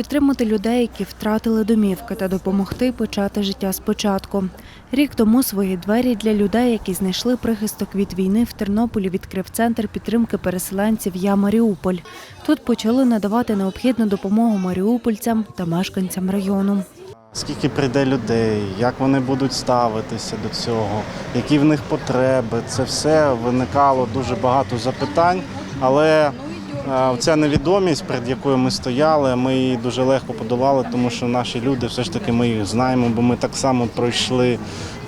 підтримати людей, які втратили домівки, та допомогти почати життя спочатку. Рік тому свої двері для людей, які знайшли прихисток від війни в Тернополі, відкрив центр підтримки переселенців Я Маріуполь. Тут почали надавати необхідну допомогу маріупольцям та мешканцям району. Скільки прийде людей, як вони будуть ставитися до цього, які в них потреби. Це все виникало дуже багато запитань, але ця невідомість, перед якою ми стояли, ми її дуже легко подолали, тому що наші люди, все ж таки, ми їх знаємо, бо ми так само пройшли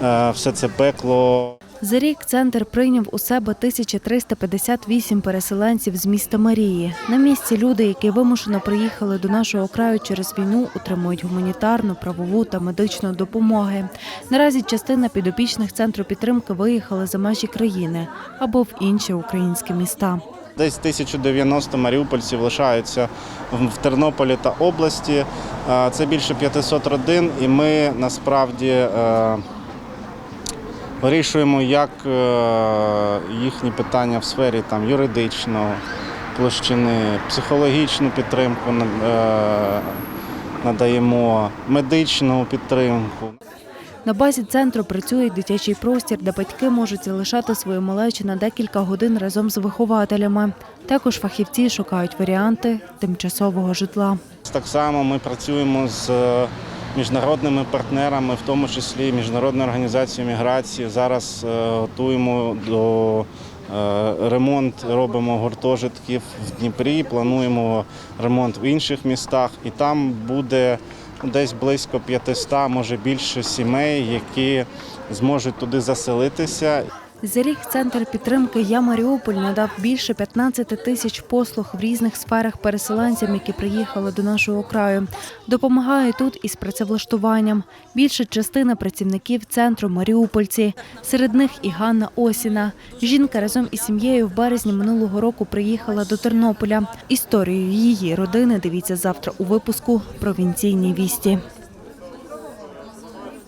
е, все це пекло. За рік центр прийняв у себе 1358 переселенців з міста Марії. На місці люди, які вимушено приїхали до нашого краю через війну, отримують гуманітарну, правову та медичну допомоги. Наразі частина підопічних центру підтримки виїхали за межі країни або в інші українські міста. Десь 1090 маріупольців лишаються в Тернополі та області. Е, Це більше 500 родин, і ми насправді е, вирішуємо, як е, їхні питання в сфері там, юридичного площини, психологічну підтримку надаємо, медичну підтримку. На базі центру працює дитячий простір, де батьки можуть залишати свою малечу на декілька годин разом з вихователями. Також фахівці шукають варіанти тимчасового житла. Так само ми працюємо з е, міжнародними партнерами, в тому числі Міжнародною організацією міграції. Зараз е, готуємо до е, ремонт, робимо гуртожитків в Дніпрі, плануємо ремонт в інших містах, і там буде десь близько 500, може більше сімей, які зможуть туди заселитися. За рік центр підтримки Я Маріуполь надав більше 15 тисяч послуг в різних сферах переселенцям, які приїхали до нашого краю. Допомагає тут із працевлаштуванням. Більша частина працівників центру маріупольці. Серед них і Ганна Осіна. Жінка разом із сім'єю в березні минулого року приїхала до Тернополя. Історію її родини дивіться завтра у випуску Провінційні вісті.